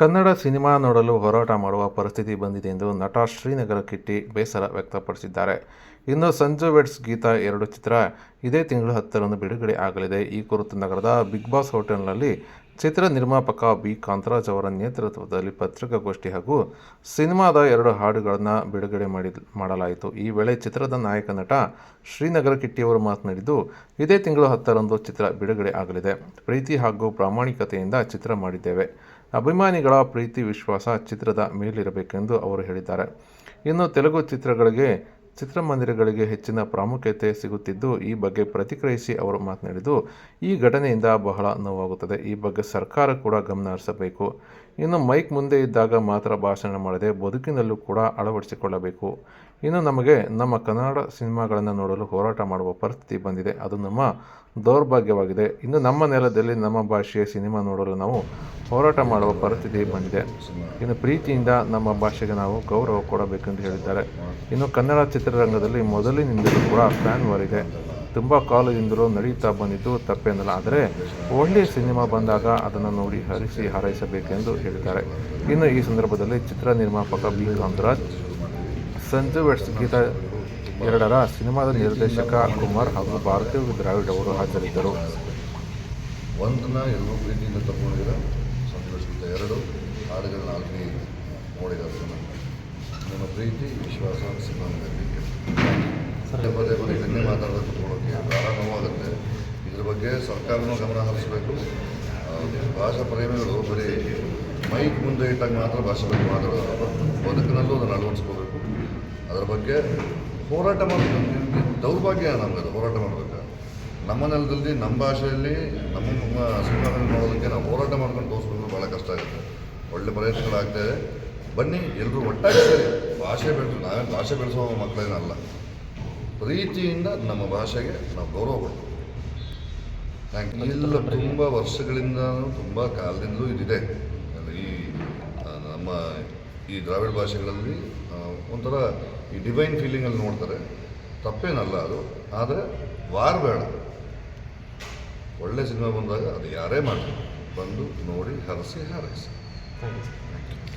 Kannada cinema ನೋಡಲು ಹೋರಾಟ ಮಾಡುವ ಪರಿಸ್ಥಿತಿ ಬಂದಿದೆ ಎಂದು ನಟ ಶ್ರೀನಗರ ಕಿಟ್ಟಿ ಬೇಸರ ವ್ಯಕ್ತಪಡಿಸಿದ್ದಾರೆ. ಇನ್ನು ಸಂಜು ವೆಡ್ಸ್ ಗೀತಾ ಎರಡು ಚಿತ್ರ ಇದೇ ತಿಂಗಳು ಹತ್ತರಂದು ಬಿಡುಗಡೆ ಆಗಲಿದೆ. ಈ ಕುರಿತು ನಗರದ ಬಿಗ್ ಬಾಸ್ ಹೋಟೆಲ್ನಲ್ಲಿ ಚಿತ್ರ ನಿರ್ಮಾಪಕ ಬಿ. ಕಾಂತರಾಜ್ ಅವರ ನೇತೃತ್ವದಲ್ಲಿ ಪತ್ರಿಕಾಗೋಷ್ಠಿ ಹಾಗೂ ಸಿನಿಮಾದ ಎರಡು ಹಾಡುಗಳನ್ನು ಬಿಡುಗಡೆ ಮಾಡಿ ಮಾಡಲಾಯಿತು. ಈ ವೇಳೆ ಚಿತ್ರದ ನಾಯಕ ನಟ ಶ್ರೀನಗರ ಕಿಟ್ಟಿಯವರು ಮಾತನಾಡಿದ್ದು, ಇದೇ ತಿಂಗಳು ಹತ್ತರಂದು ಚಿತ್ರ ಬಿಡುಗಡೆ ಆಗಲಿದೆ. ಪ್ರೀತಿ ಹಾಗೂ ಪ್ರಾಮಾಣಿಕತೆಯಿಂದ ಚಿತ್ರ ಮಾಡಿದ್ದೇವೆ. ಅಭಿಮಾನಿಗಳ ಪ್ರೀತಿ ವಿಶ್ವಾಸ ಚಿತ್ರದ ಮೇಲಿರಬೇಕೆಂದು ಅವರು ಹೇಳಿದ್ದಾರೆ. ಇನ್ನು ತೆಲುಗು ಚಿತ್ರಗಳಿಗೆ ಚಿತ್ರಮಂದಿರಗಳಿಗೆ ಹೆಚ್ಚಿನ ಪ್ರಾಮುಖ್ಯತೆ ಸಿಗುತ್ತಿದ್ದು, ಈ ಬಗ್ಗೆ ಪ್ರತಿಕ್ರಿಯಿಸಿ ಅವರು ಮಾತನಾಡಿದ್ದು, ಈ ಘಟನೆಯಿಂದ ಬಹಳ ನೋವಾಗುತ್ತದೆ. ಈ ಬಗ್ಗೆ ಸರ್ಕಾರ ಕೂಡ ಗಮನ ಹರಿಸಬೇಕು ಇನ್ನು ಮೈಕ್ ಮುಂದೆ ಇದ್ದಾಗ ಮಾತ್ರ ಭಾಷಣ ಮಾಡದೆ ಬದುಕಿನಲ್ಲೂ ಕೂಡ ಅಳವಡಿಸಿಕೊಳ್ಳಬೇಕು. ಇನ್ನು ನಮಗೆ ನಮ್ಮ ಕನ್ನಡ ಸಿನಿಮಾಗಳನ್ನು ನೋಡಲು ಹೋರಾಟ ಮಾಡುವ ಪರಿಸ್ಥಿತಿ ಬಂದಿದೆ. ಅದು ನಮ್ಮ ದೌರ್ಭಾಗ್ಯವಾಗಿದೆ. ಇನ್ನು ನಮ್ಮ ನೆಲದಲ್ಲಿ ನಮ್ಮ ಭಾಷೆಯ ಸಿನಿಮಾ ನೋಡಲು ನಾವು ಹೋರಾಟ ಮಾಡುವ ಪರಿಸ್ಥಿತಿ ಬಂದಿದೆ. ಇನ್ನು ಪ್ರೀತಿಯಿಂದ ನಮ್ಮ ಭಾಷೆಗೆ ನಾವು ಗೌರವ ಕೊಡಬೇಕೆಂದು ಹೇಳಿದ್ದಾರೆ. ಇನ್ನು ಕನ್ನಡ ಚಿತ್ರರಂಗದಲ್ಲಿ ಮೊದಲಿನಿಂದಲೂ ಕೂಡ ಫ್ಯಾನ್ ಇದೆ ತುಂಬ ಕಾಲದಿಂದಲೂ ನಡೀತಾ ಬಂದಿದ್ದು ತಪ್ಪೇನಲ್ಲ, ಆದರೆ ಒಳ್ಳೆಯ ಸಿನಿಮಾ ಬಂದಾಗ ಅದನ್ನು ನೋಡಿ ಹರಿಸಿ ಹಾರೈಸಬೇಕೆಂದು ಹೇಳಿದ್ದಾರೆ. ಇನ್ನು ಈ ಸಂದರ್ಭದಲ್ಲಿ ಚಿತ್ರ ನಿರ್ಮಾಪಕ ಬಿ ಕಾಂತರಾಜ್ ಸಂಜು ವೆಟ್ಸ್ ಗೀತಾ ಎರಡರ ಸಿನಿಮಾದ ನಿರ್ದೇಶಕ ಕುಮಾರ್ ಹಾಗೂ ಭಾರತೀಯ ದ್ರಾವಿಡ್ ಅವರು ಹಾಜರಿದ್ದರು. ಒಂದನ್ನ ತಗೊಂಡಿರ ಎರಡು ಹಾಡುಗಳನ್ನ ನಾಲ್ಕನೇ ಜನ ನಿಮ್ಮ ಪ್ರೀತಿ ವಿಶ್ವಾಸ ಸಿನಿಮಾದಲ್ಲಿ ಪದೇ ಪದೇ ಪದೇ ಇದನ್ನೇ ಮಾತಾಡೋದು ಕುತ್ಕೊಳ್ಳೋಕ್ಕೆ ಭಾಳ ನೋವಾಗುತ್ತೆ ಇದ್ರ ಬಗ್ಗೆ ಸರ್ಕಾರನೂ ಗಮನ ಹರಿಸಬೇಕು. ಭಾಷಾ ಪ್ರೇಮಿಗಳು ಬರೀ ಮೈಕ್ ಮುಂದೆ ಇಟ್ಟಾಗ ಮಾತ್ರ ಭಾಷೆ ಬಗ್ಗೆ ಮಾತಾಡೋದಲ್ಲ. ಬದುಕಿನಲ್ಲೂ ಅದನ್ನು ಅಳವಡಿಸ್ಕೋಬೇಕು. ಅದರ ಬಗ್ಗೆ ಹೋರಾಟ ಮಾಡಬೇಕು. ದೌರ್ಭಾಗ್ಯ ನಮಗದು ಹೋರಾಟ ಮಾಡಬೇಕು. ನಮ್ಮ ನೆಲದಲ್ಲಿ ನಮ್ಮ ಭಾಷೆಯಲ್ಲಿ ನಮ್ಮ ನಮ್ಮ ಸಿನಿಮಾಗಳನ್ನು ನೋಡೋದಕ್ಕೆ ನಾವು ಹೋರಾಟ ಮಾಡ್ಕೊಂಡು ತೋರಿಸ್ಬೇಕು. ಕಷ್ಟ ಆಗುತ್ತೆ ಒಳ್ಳೆ ಪ್ರಯತ್ನಗಳಾಗ್ತಾ ಇದೆ ಬನ್ನಿ ಎಲ್ಲರೂ ಒಟ್ಟಾಗಿ ಸೇರಿ. ಭಾಷೆ ಬೆಳೆದು ನಾವೇನು ಭಾಷೆ ಬೆಳೆಸೋ ಮಕ್ಕಳೇನಲ್ಲ. ಪ್ರೀತಿಯಿಂದ ನಮ್ಮ ಭಾಷೆಗೆ ನಾವು ಗೌರವ ಕೊಡ್ತೀವಿ. ಇಲ್ಲ ತುಂಬ ವರ್ಷಗಳಿಂದ ತುಂಬ ಕಾಲದಿಂದಲೂ ಇದಿದೆ. ಈ ನಮ್ಮ ಈ ದ್ರಾವಿಡ ಭಾಷೆಗಳಲ್ಲಿ ಒಂಥರ ಈ ಡಿವೈನ್ ಫೀಲಿಂಗಲ್ಲಿ ನೋಡ್ತಾರೆ. ತಪ್ಪೇನಲ್ಲ ಅದು. ಆದರೆ ವಾರ ಬೇಡ. ಒಳ್ಳೆ ಸಿನಿಮಾ ಬಂದಾಗ ಅದು ಯಾರೇ ಮಾಡಲಿ. ಬಂದು ನೋಡಿ ಹರಸಿ ಹಾರೈಸಿ. Thank you